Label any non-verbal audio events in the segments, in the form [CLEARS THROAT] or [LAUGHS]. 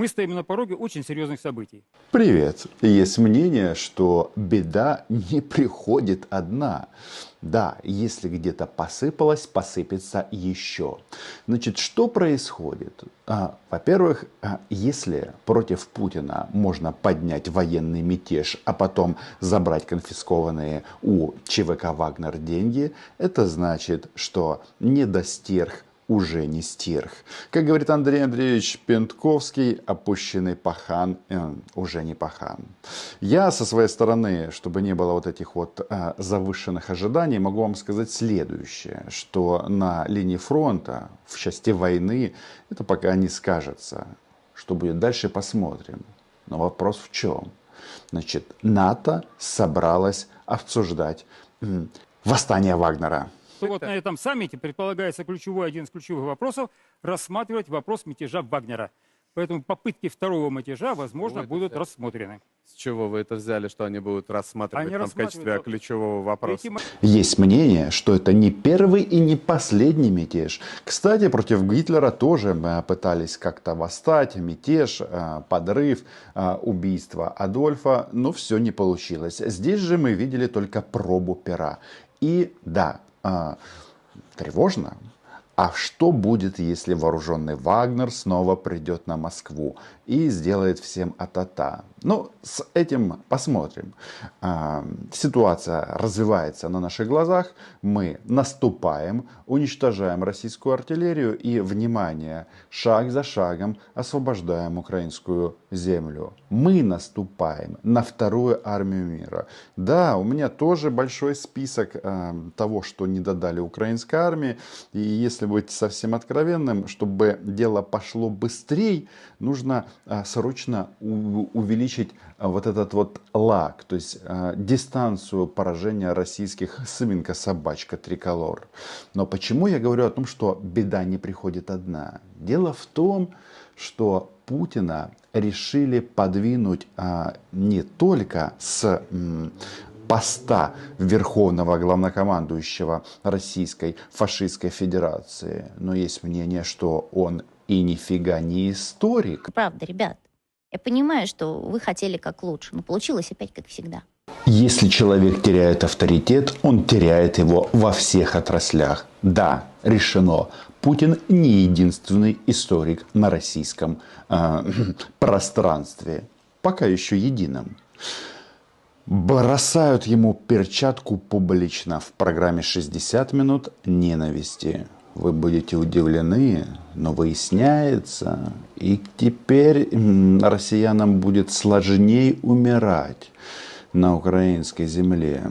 мы стоим на пороге очень серьезных событий. Привет. Есть мнение, что беда не приходит одна. Да, если где-то посыпалось, посыпется еще. Значит, что происходит? А, Во-первых, а, если против Путина можно поднять военный мятеж, а потом забрать конфискованные у ЧВК «Вагнер» деньги, это значит, что недостерх уже не стерх. Как говорит Андрей Андреевич Пентковский, опущенный пахан э, уже не пахан. Я со своей стороны, чтобы не было вот этих вот э, завышенных ожиданий, могу вам сказать следующее, что на линии фронта, в части войны, это пока не скажется. Что будет дальше, посмотрим. Но вопрос в чем? Значит, НАТО собралась обсуждать восстание Вагнера. То вот на этом саммите предполагается ключевой, один из ключевых вопросов, рассматривать вопрос мятежа Вагнера. Поэтому попытки второго мятежа, возможно, это будут всё. рассмотрены. С чего вы это взяли, что они будут рассматривать Они там в качестве рассматривают ключевого вопроса? Эти Есть мнение, что это не первый и не последний мятеж. Кстати, против Гитлера тоже э, пытались как-то восстать, мятеж, э, подрыв, э, убийство Адольфа, но все не получилось. Здесь же мы видели только пробу пера. И да, тревожно. А что будет, если вооруженный Вагнер снова придет на Москву и сделает всем атата? Ну, с этим посмотрим. А, Ситуация развивается на наших глазах. Мы наступаем, уничтожаем российскую артиллерию и, внимание, шаг за шагом освобождаем украинскую землю. Мы наступаем на вторую армию мира. Да, у меня тоже большой список э, того, что не додали украинской армии. И если быть совсем откровенным, чтобы дело пошло быстрее, нужно э, срочно увеличить э, вот этот вот лаг, то есть э, дистанцию поражения российских свинка-собачка триколор. Но почему я говорю о том, что беда не приходит одна? Дело в том, что Путина решили подвинуть а, не только с м, поста верховного главнокомандующего Российской фашистской федерации, но есть мнение, что он и нифига не историк. Правда, ребят. Я понимаю, что вы хотели как лучше, но получилось опять как всегда. Если человек теряет авторитет, он теряет его во всех отраслях. Да, решено. Путин не единственный историк на российском э, [CLEARS THROAT] пространстве. Пока еще едином. Бросают ему перчатку публично в программе «60 минут ненависти». Вы будете удивлены, но выясняется, и теперь россиянам будет сложнее умирать на украинской земле.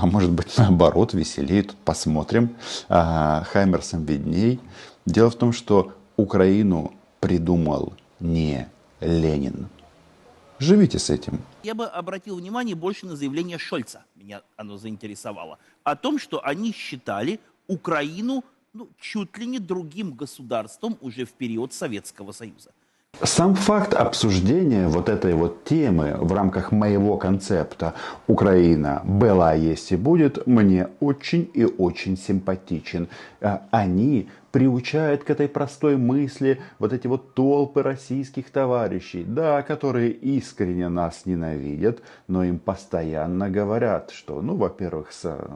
А может быть наоборот, веселее. Тут посмотрим. А, Хаймерсом видней. Дело в том, что Украину придумал не Ленин. Живите с этим. Я бы обратил внимание больше на заявление Шольца, меня оно заинтересовало, о том, что они считали Украину ну, чуть ли не другим государством уже в период Советского Союза. Сам факт обсуждения вот этой вот темы в рамках моего концепта «Украина была, есть и будет» мне очень и очень симпатичен. А, Они приучают к этой простой мысли вот эти вот толпы российских товарищей, да, которые искренне нас ненавидят, но им постоянно говорят, что, ну, во-первых, с э,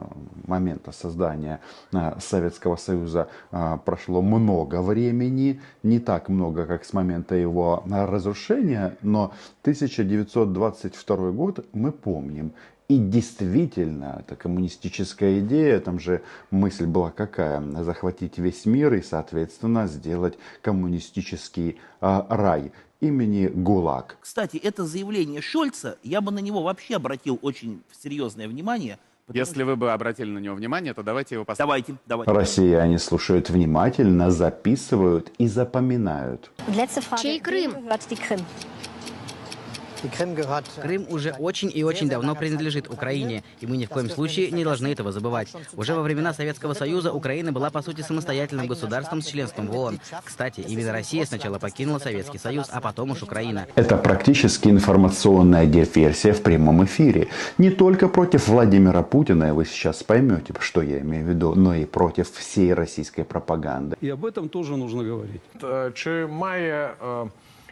момента создания э, Советского Союза э, прошло много времени, не так много, как с момента его разрушения, но 1922 год мы помним. И действительно, это коммунистическая идея, там же мысль была какая? Захватить весь мир и, соответственно, сделать коммунистический а, рай имени ГУЛАГ. Кстати, это заявление Шольца, я бы на него вообще обратил очень серьезное внимание. потому Если вы бы обратили на него внимание, то давайте его поставим. Давайте, давайте. Россияне слушают внимательно, записывают и запоминают. Чей Крым? Крым уже очень и очень давно принадлежит Украине, и мы ни в коем случае не должны этого забывать. Уже во времена Советского Союза Украина была по сути самостоятельным государством с членством в ООН. Кстати, именно Россия сначала покинула Советский Союз, а потом уж Украина. Это практически информационная диверсия в прямом эфире. Не только против Владимира Путина, и вы сейчас поймете, что я имею в виду, но и против всей российской пропаганды. И об этом тоже нужно говорить. Е, Чи має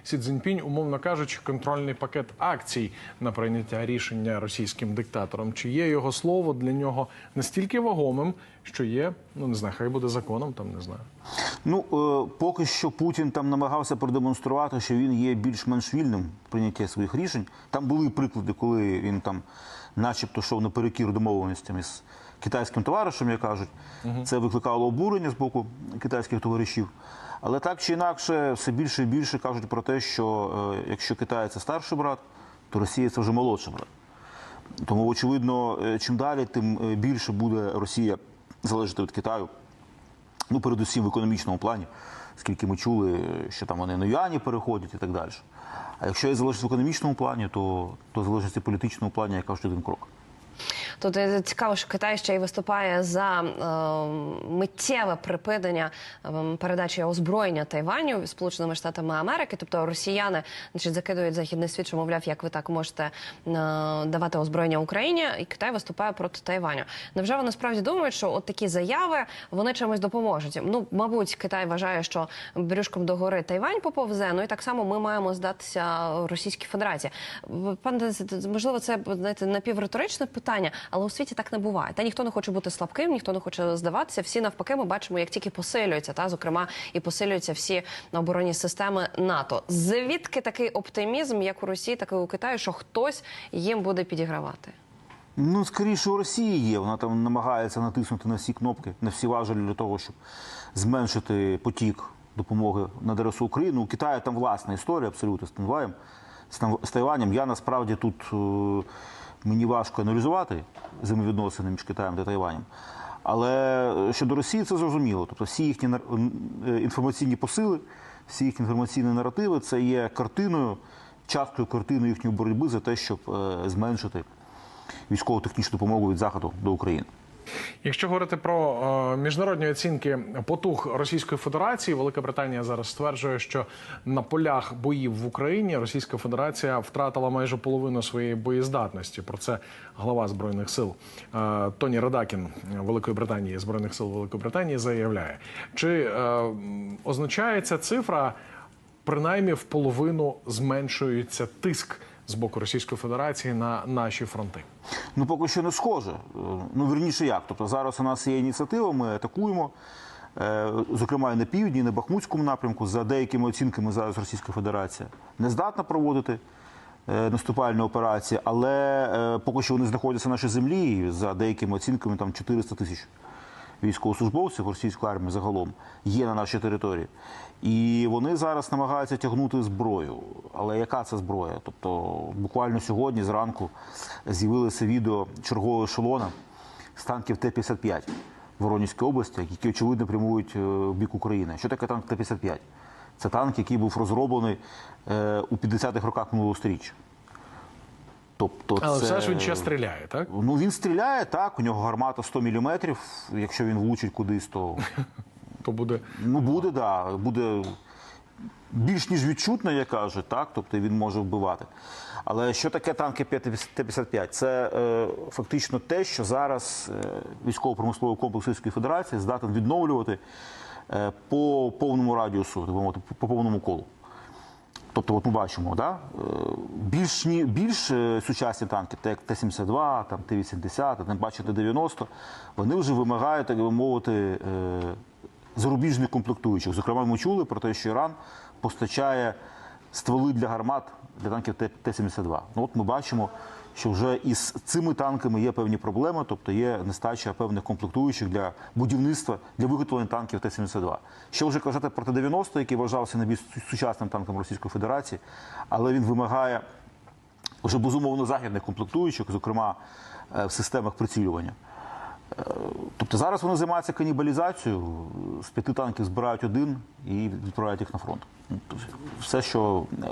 Сі Цзіньпінь, умовно кажучи, контрольний пакет акцій на прийняття рішення російським диктатором. Чи є його слово для нього настільки вагомим, що є, ну не знаю, хай буде законом, там не знаю. Ну, е, поки що Путін там намагався продемонструвати, що він є більш-менш вільним в прийнятті своїх рішень. Там були приклади, коли він там, начебто, йшов наперекір домовленостям із китайським товаришем, як кажуть. Це викликало обурення з боку китайських товаришів. Але так чи інакше, все більше і більше кажуть про те, що е, якщо Китай це старший брат, то Росія це вже молодший брат. Тому, очевидно, е, чим далі, тим е, більше буде Росія залежати від Китаю. Ну, передусім в економічному плані, оскільки ми чули, що там вони на юані переходять і так далі. А якщо є залежність в економічному плані, то, то залежність в політичному плані, я кажу, один крок. Тут е, цікаво, що Китай ще й виступає за е, миттєве припинення е, передачі озброєння Тайваню Сполученими Штатами Америки. Тобто росіяни значить, закидують західний світ, що мовляв, як ви так можете е, давати озброєння Україні, і Китай виступає проти Тайваню. Невже вони справді думають, що от такі заяви вони чимось допоможуть? Ну, мабуть, Китай вважає, що брюшком до гори Тайвань поповзе. Ну і так само ми маємо здатися Російській Федерації. Пане можливо, це знаєте, напівриторичне питання, але у світі так не буває. Та ніхто не хоче бути слабким, ніхто не хоче здаватися. Всі навпаки, ми бачимо, як тільки посилюються, та зокрема і посилюються всі оборонні системи НАТО. Звідки такий оптимізм, як у Росії, так і у Китаю, що хтось їм буде підігравати? Ну, скоріше, у Росії є. Вона там намагається натиснути на всі кнопки, на всі важелі для того, щоб зменшити потік допомоги на адресу України. У Китаю там власна історія абсолютно з Тайванем. З Тайв- З Тайванем я насправді тут е, мені важко аналізувати взаємовідносини між Китаєм та Тайванем. Але щодо Росії це зрозуміло. Тобто всі їхні е, інформаційні посили, всі їхні інформаційні наративи це є картиною, часткою картиною їхньої боротьби за те, щоб е, зменшити військово-технічну допомогу від заходу до України. Якщо говорити про е, міжнародні оцінки потуг Російської Федерації, Велика Британія зараз стверджує, що на полях боїв в Україні Російська Федерація втратила майже половину своєї боєздатності. Про це глава збройних сил е, Тоні Радакін Великої Британії збройних сил Великої Британії заявляє, чи е, означає ця цифра принаймні в половину зменшується тиск з боку Російської Федерації на наші фронти. Ну, поки що не схоже. Е, Ну, вірніше як. Тобто зараз у нас є ініціатива, ми атакуємо, е, зокрема і на півдні, і на Бахмутському напрямку. За деякими оцінками зараз Російська Федерація не здатна проводити е, наступальні операції, але поки що вони знаходяться на нашій землі, за деякими оцінками там 400 тисяч військовослужбовців російської армії загалом є на нашій території. І вони зараз намагаються тягнути зброю. Але яка це зброя? Тобто, буквально сьогодні зранку з'явилося відео чергового ешелона з танків Т-55 в Воронезькій області, які очевидно прямують е, в бік України. Що таке танк Т-55? Це танк, який був розроблений е, у 50-х роках минулого сторіччя. Тобто, Але це... все ж він ще стріляє, так? Ну він стріляє так. У нього гармата 100 мм. Якщо він влучить кудись, то [LAUGHS] То буде ну буде да, буде більш ніж відчутно, як кажуть, так. Тобто він може вбивати. Але що таке танки Т-55? Це е, фактично те, що зараз е, військово-промисловий комплекс Російської Федерації здатен відновлювати е, по повному радіусу, так би мовити, по повному колу. Тобто, от ми бачимо, да? е, більш, ні- більш е, сучасні танки, так як Т-72, там, Т-80, тим паче Т-90, вони вже вимагають, так би мовити, е, зарубіжних комплектуючих. Зокрема, ми чули про те, що Іран постачає стволи для гармат для танків Т-72. Ну, от ми бачимо, що вже із цими танками є певні проблеми, тобто є нестача певних комплектуючих для будівництва, для виготовлення танків Т-72. Що вже казати про Т-90, який вважався найбільш сучасним танком Російської Федерації, але він вимагає вже безумовно західних комплектуючих, зокрема е, в системах прицілювання. Е, Тобто зараз вони займаються канібалізацією, з п'яти танків збирають один і відправляють їх на фронт. Ну, тобто Все, що е,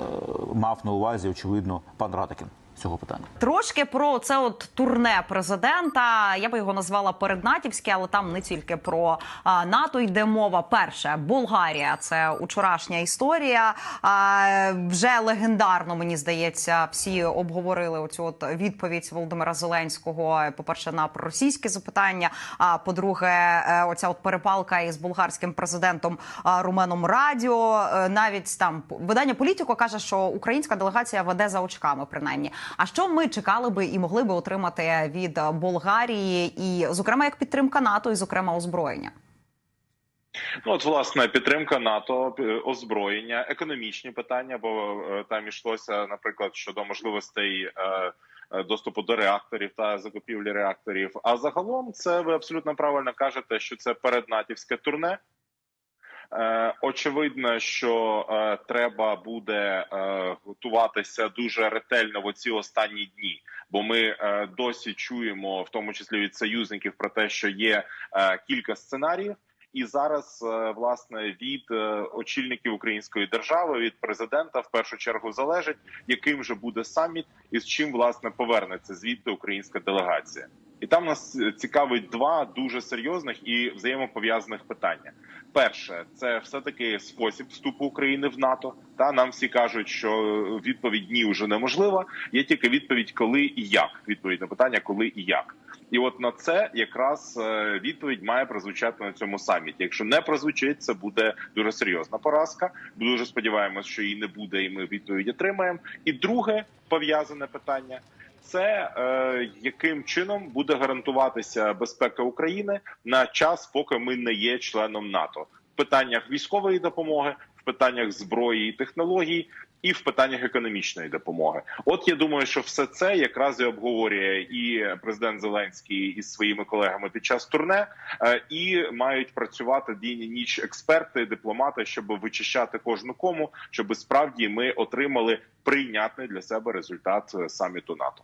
мав на увазі, очевидно, пан Радакін цього питання. Трошки про це от турне президента. Я би його назвала переднатівське, але там не тільки про а, НАТО йде мова. Перше, Болгарія це учорашня історія. А, вже легендарно, мені здається, всі обговорили оцю от відповідь Володимира Зеленського. По перше, на проросійське запитання. А по-друге, е, оця от перепалка із болгарським президентом Руменом Радіо. Е, Навіть там видання політико каже, що українська делегація веде за очками, принаймні. А що ми чекали би і могли би отримати від Болгарії, і зокрема як підтримка НАТО, і зокрема озброєння? Ну, от, власне, підтримка НАТО, озброєння, економічні питання, бо е, там ішлося, наприклад, щодо можливостей е, е, доступу до реакторів та закупівлі реакторів. А загалом, це ви абсолютно правильно кажете, що це переднатівське турне. Е, очевидно, що е, треба буде е, готуватися дуже ретельно в оці останні дні, бо ми досі чуємо, в тому числі від союзників, про те, що є кілька сценаріїв. І зараз власне від очільників української держави, від президента, в першу чергу залежить, яким же буде саміт і з чим власне повернеться звідти українська делегація. І там нас цікавить два дуже серйозних і взаємопов'язаних питання. Перше, це все таки спосіб вступу України в НАТО. Та нам всі кажуть, що відповідь ні вже неможлива. Є тільки відповідь, коли і як. Відповідь на питання, коли і як. І от на це якраз е, відповідь має прозвучати на цьому саміті. Якщо не прозвучить, це буде дуже серйозна поразка. Дуже сподіваємось, що її не буде, і ми відповідь отримаємо. І друге пов'язане питання. Це е, яким чином буде гарантуватися безпека України на час, поки ми не є членом НАТО. В питаннях військової допомоги, в питаннях зброї і технологій, і в питаннях економічної допомоги. От я думаю, що все це якраз і обговорює і президент Зеленський із своїми колегами під час турне, е, і мають працювати день і ніч експерти, дипломати, щоб вичищати кожну кому, щоб справді ми отримали прийнятний для себе результат е, саміту НАТО.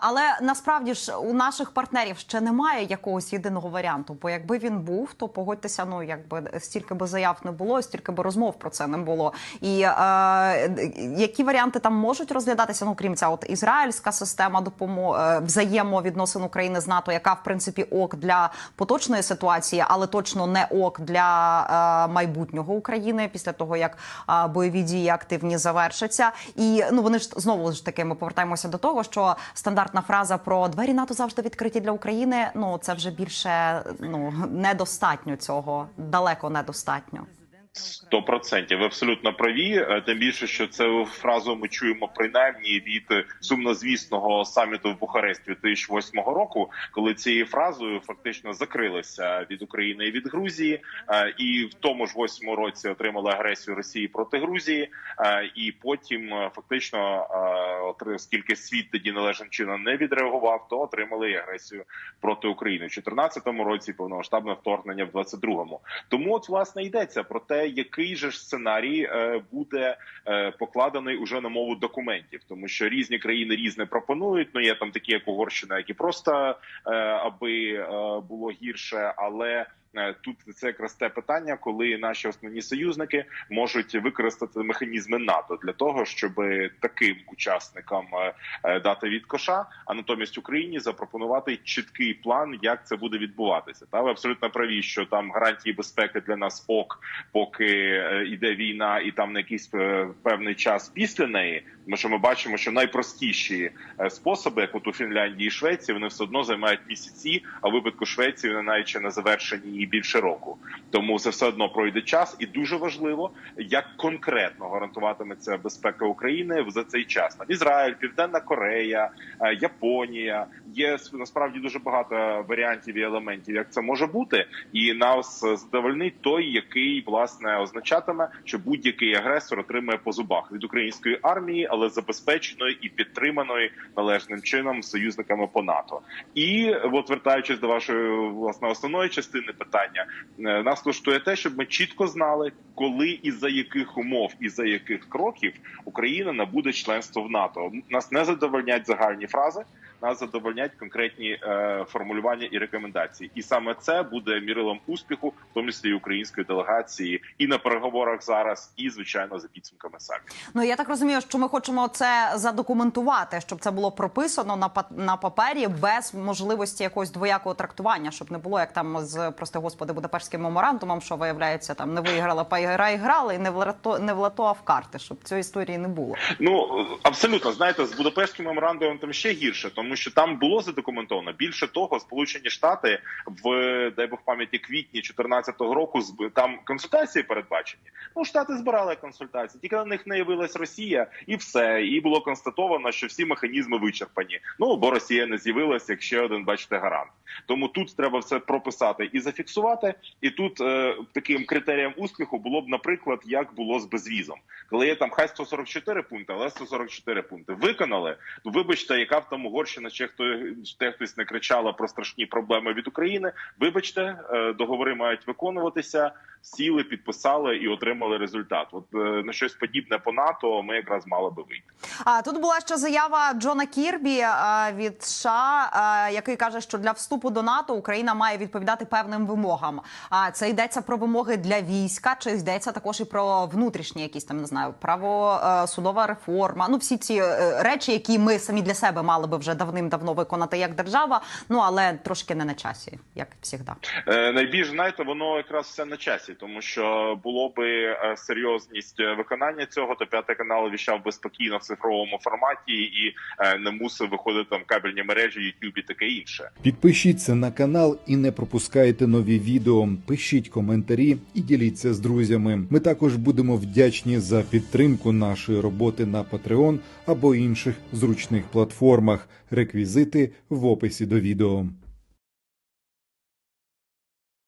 Але насправді ж у наших партнерів ще немає якогось єдиного варіанту. Бо якби він був, то погодьтеся, ну якби стільки би заяв не було, стільки би розмов про це не було. І е, які варіанти там можуть розглядатися? Ну крім ця, от ізраїльська система допомоги взаємовідносин України з НАТО, яка в принципі ок для поточної ситуації, але точно не ок для е, майбутнього України після того, як е, бойові дії активні завершаться. І ну вони ж знову ж таки ми повертаємося до того, що стандартна фраза про двері НАТО завжди відкриті для України. Ну це вже більше ну недостатньо цього, далеко недостатньо. Сто процентів ви абсолютно праві. Е, Тим більше, що цю фразу ми чуємо принаймні від е, сумнозвісного саміту в Бухаресті 2008 року, коли цією фразою фактично закрилися від України і від Грузії, е, і в тому ж восьмому році отримали агресію Росії проти Грузії, і потім фактично, оскільки світ тоді належним чином не відреагував, то отримали агресію проти України в 2014 році, повномасштабне вторгнення в 22-му. Тому от власне йдеться про те, який же ж сценарій е, буде е, покладений уже на мову документів, тому що різні країни різне пропонують. Ну є там такі, як Угорщина, які просто е, аби було гірше, але. Е, Тут це якраз те питання, коли наші основні союзники можуть використати механізми НАТО для того, щоб таким учасникам е, е, дати від коша, а натомість Україні запропонувати чіткий план, як це буде відбуватися. Та ви абсолютно праві, що там гарантії безпеки для нас ок, поки йде війна, і там на якийсь певний час після неї. Тому що ми бачимо, що найпростіші е, способи, як от у Фінляндії і Швеції, вони все одно займають місяці. А в випадку Швеції вони навіть ще не завершені і більше року. Тому це все одно пройде час, і дуже важливо, як конкретно гарантуватиметься безпека України за цей час. Там Ізраїль, Південна Корея, е, Японія є насправді дуже багато варіантів і елементів, як це може бути, і нас задовольнить той, який власне означатиме, що будь-який агресор отримає по зубах від української армії, але забезпеченої і підтриманої належним чином союзниками по НАТО. І от вертаючись до вашої власне основної частини питання, е, нас влаштує те, щоб ми чітко знали, коли і за яких умов, і за яких кроків Україна набуде членство в НАТО. Нас не задовольнять загальні фрази. Нас задовольнять конкретні е, формулювання і рекомендації. І саме це буде мірилом успіху, в тому числі і української делегації, і на переговорах зараз, і звичайно за підсумками саміту. Ну я так розумію, що ми хочемо це задокументувати, щоб це було прописано на на папері без можливості якогось двоякого трактування, щоб не було як там з прости господи Будапештським меморандумом, що виявляється там не виграла, поіграли, і не в лото, не в лото, а в карти, щоб цієї історії не було. Ну абсолютно знаєте, з Будапештським меморандумом там ще гірше, тому що там було задокументовано. Більше того, Сполучені Штати в дай Бог пам'яті квітні 2014 року там консультації передбачені. Ну штати збирали консультації, тільки на них не явилась Росія, і все. І було констатовано, що всі механізми вичерпані. Ну бо Росія не з'явилася як ще один, бачите, гарант. Тому тут треба все прописати і зафіксувати. І тут е, таким критерієм успіху було б, наприклад, як було з безвізом, коли є там хай 144 пункти, але 144 пункти виконали. Ну вибачте, яка б там Угорщина, чи хто чи хтось не кричала про страшні проблеми від України. Вибачте, е, договори мають виконуватися. Сіли, підписали і отримали результат. От е, на щось подібне по НАТО ми якраз мали би вийти. А тут була ще заява Джона Кірбі а, від США, а, який каже, що для вступу до НАТО Україна має відповідати певним вимогам. А це йдеться про вимоги для війська, чи йдеться також і про внутрішні якісь там не знаю, право е, реформа. Ну всі ці е, речі, які ми самі для себе мали би вже давним-давно виконати як держава. Ну але трошки не на часі, як завжди. Е, найбільш знаєте, воно якраз все на часі, тому що було би е, серйозність е, виконання цього, то п'ятий канал віщав би спокійно в цифровому форматі і е, не мусив виходити там кабельні мережі, YouTube і таке інше. Підпишіться на канал і не пропускайте нові відео. Пишіть коментарі і діліться з друзями. Ми також будемо вдячні за підтримку нашої роботи на Patreon або інших зручних платформах. Реквізити в описі до відео.